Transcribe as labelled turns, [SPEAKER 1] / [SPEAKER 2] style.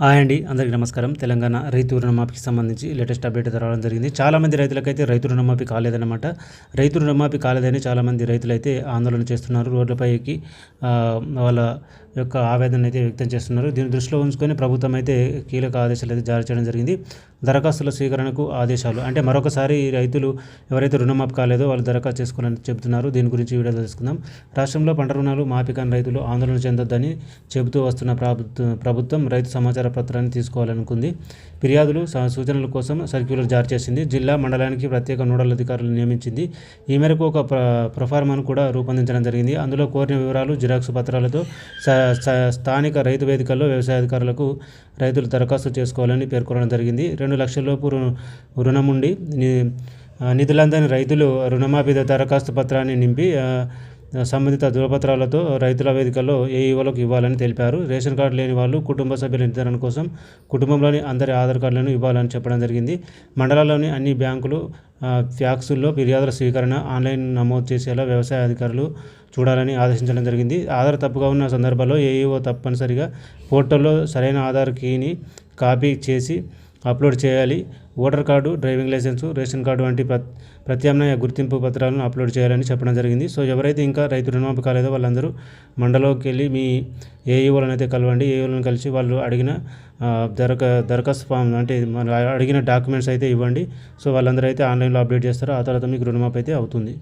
[SPEAKER 1] Hi అండి అందరికీ నమస్కారం. తెలంగాణ రైతు రుణమాఫీకి సంబంధించి లేటెస్ట్ అప్డేట్ రావడం జరిగింది. చాలామంది రైతులకైతే రైతు రుణమాఫీ కాలేదన్నమాట. రైతు రుణమాఫీ కాలేదని చాలామంది రైతులైతే ఆందోళన చేస్తున్నారు. రోడ్లపైకి వాళ్ళ యొక్క ఆవేదన అయితే వ్యక్తం చేస్తున్నారు. దీన్ని దృష్టిలో ఉంచుకొని ప్రభుత్వం అయితే కీలక ఆదేశాలు అయితే జారీ చేయడం జరిగింది. దరఖాస్తుల స్వీకరణకు ఆదేశాలు అంటే మరొకసారి రైతులు ఎవరైతే రుణమాఫీ కాలేదో వాళ్ళు దరఖాస్తు చేసుకోవాలని చెబుతున్నారు. దీని గురించి వీడియో తెలుసుకుందాం. రాష్ట్రంలో పంట రుణాలు మాఫీ కాని రైతులు ఆందోళన చెందొద్దని చెబుతూ వస్తున్న ప్రభుత్వం ప్రభుత్వం రైతు సమాచార పత్రాన్ని తీసుకోవాలనుకుంది. ఫిర్యాదులు సూచనల కోసం సర్క్యులర్ జారీ చేసింది. జిల్లా మండలానికి ప్రత్యేక నోడల్ అధికారులు నియమించింది. ఈ మేరకు ఒక ప్ర ప్రొఫార్మాను కూడా రూపొందించడం జరిగింది. అందులో కోరిన వివరాలు జిరాక్స్ పత్రాలతో స- స్థానిక రైతు వేదికల్లో వ్యవసాయ అధికారులకు రైతులు దరఖాస్తు చేసుకోవాలని పేర్కొనడం జరిగింది. రెండు లక్షలలోపు రు- రుణముండి నిధులందని రైతులు రుణమాఫీ దరఖాస్తు పత్రాన్ని నింపి సంబంధిత ధృవపత్రాలతో రైతుల వేదికల్లో ఏఈఓలకు ఇవ్వాలని తెలిపారు. రేషన్ కార్డు లేని వాళ్ళు కుటుంబ సభ్యుల నిర్ధారణ కోసం కుటుంబంలోని అందరి ఆధార్ కార్డులను ఇవ్వాలని చెప్పడం జరిగింది. మండలాల్లోని అన్ని బ్యాంకులు ఫ్యాక్సుల్లో ఫిర్యాదుల స్వీకరణ ఆన్లైన్ నమోదు చేసేలా వ్యవసాయ అధికారులు చూడాలని ఆదేశించడం జరిగింది. ఆధార్ తప్పుగా ఉన్న సందర్భాల్లో ఏఈఓ తప్పనిసరిగా పోర్టల్లో సరైన ఆధార్ కీని కాపీ చేసి అప్లోడ్ చేయాలి. Voter card driving licence ration card వంటి ప్ర ప్రత్యామ్నాయ గుర్తింపు పత్రాలను అప్లోడ్ చేయాలని చెప్పడం జరిగింది. సో ఎవరైతే ఇంకా రైతు రుణమాఫీ కాలేదో వాళ్ళందరూ మండలోకి వెళ్ళి మీ ఏఈఓలను అయితే కలవండి. ఏఈఓలను కలిసి వాళ్ళు అడిగిన దరఖ దరఖాస్తు ఫామ్ అంటే మన అడిగిన డాక్యుమెంట్స్ అయితే ఇవ్వండి. సో వాళ్ళందరూ అయితే ఆన్లైన్లో అప్డేట్ చేస్తారు. ఆ తర్వాత మీకు రుణమాఫీ అయితే అవుతుంది.